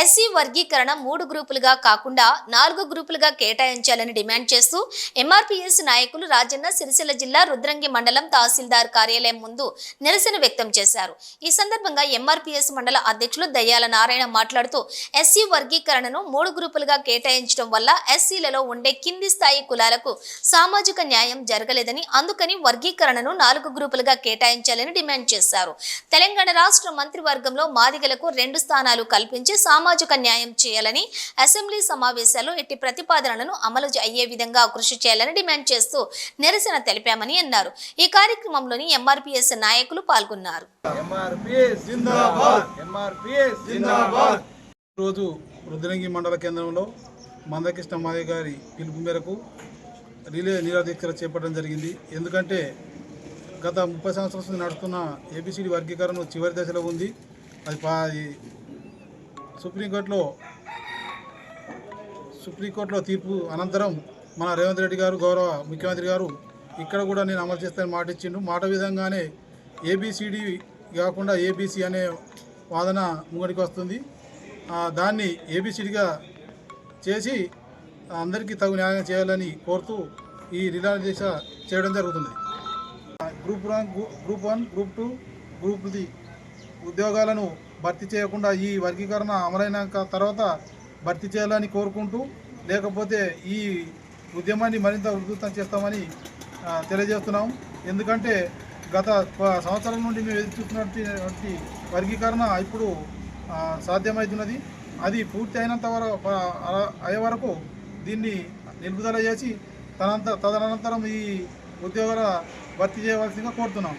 SC వర్గీకరణ మూడు గ్రూపులుగా కాకుండా నాలుగు గ్రూపులుగా కేటాయించాలని డిమాండ్ చేస్తూ ఎంఆర్పీఎస్ నాయకులు రాజన్న సిరిసిల్ల జిల్లా రుద్రంగి మండలం తహసీల్దార్ కార్యాలయం ముందు నిరసన వ్యక్తం చేశారు. ఈ సందర్భంగా ఎంఆర్పీఎస్ మండల అధ్యక్షులు దయ్యాల నారాయణ మాట్లాడుతూ ఎస్సీ వర్గీకరణను మూడు గ్రూపులుగా కేటాయించడం వల్ల ఎస్సీలలో ఉండే కింది స్థాయి కులాలకు సామాజిక న్యాయం జరగలేదని అందుకని వర్గీకరణను నాలుగు గ్రూపులుగా కేటాయించాలని డిమాండ్ చేశారు. తెలంగాణ రాష్ట్ర మంత్రివర్గంలో మాదిగలకు రెండు స్థానాలు కల్పించి సామాజిక న్యాయం చేయాలని అసెంబ్లీ సమావేశాల్లో ఎట్టి ప్రతిపాదనలను అమలు అయ్యే విధంగా కృషి చేయాలని డిమాండ్ చేస్తూ నిరసన తెలిపామని అన్నారు. ఈ కార్యక్రమంలోని ఎంఆర్పీఎస్ నాయకులు పాల్గొన్నారు. ఎంఆర్పిఎస్ జిందాబాద్. ఎంఆర్పిఎస్ జిందాబాద్. రోజు రుద్రంగి మండల కేంద్రంలో మందకృష్ణ మాదయ్య గారి పిలుపు మేరకు రిలే నిరాదీక్ష చేపట్టడం జరిగింది. ఎందుకంటే గత ముప్పై సంవత్సరాల నుంచి నడుస్తున్న ఏబిసిడి వర్గీకరణ చివరి దశలో ఉంది. అది సుప్రీంకోర్టులో సుప్రీంకోర్టులో తీర్పు అనంతరం మన రేవంత్ రెడ్డి గారు గౌరవ ముఖ్యమంత్రి గారు ఇక్కడ కూడా నేను అమలు చేస్తానని మాట ఇచ్చిండు. మాట విధంగానే ఏబిసిడి కాకుండా ఏబిసి అనే వాదన ముంగడికి వస్తుంది. దాన్ని ఏబిసిడిగా చేసి అందరికీ తగు న్యాయం చేయాలని కోరుతూ ఈ రిలా దీక్ష చేయడం జరుగుతుంది. Group one group one group two group the ఉద్యోగాలను భర్తీ చేయకుండా ఈ వర్గీకరణ అమలైనాక తర్వాత భర్తీ చేయాలని కోరుకుంటూ లేకపోతే ఈ ఉద్యమాన్ని మరింత ఉధృతం చేస్తామని తెలియజేస్తున్నాం. ఎందుకంటే గత సంవత్సరం నుండి మేము ఎదురు చూస్తున్నటువంటి వర్గీకరణ ఇప్పుడు సాధ్యమవుతున్నది అది పూర్తి అయినంత వరకు అయ్యే వరకు దీన్ని నిలుపుదల చేసి తనంత తదనంతరం ఈ ఉద్యోగాల భర్తీ చేయవలసిందిగా కోరుతున్నాం.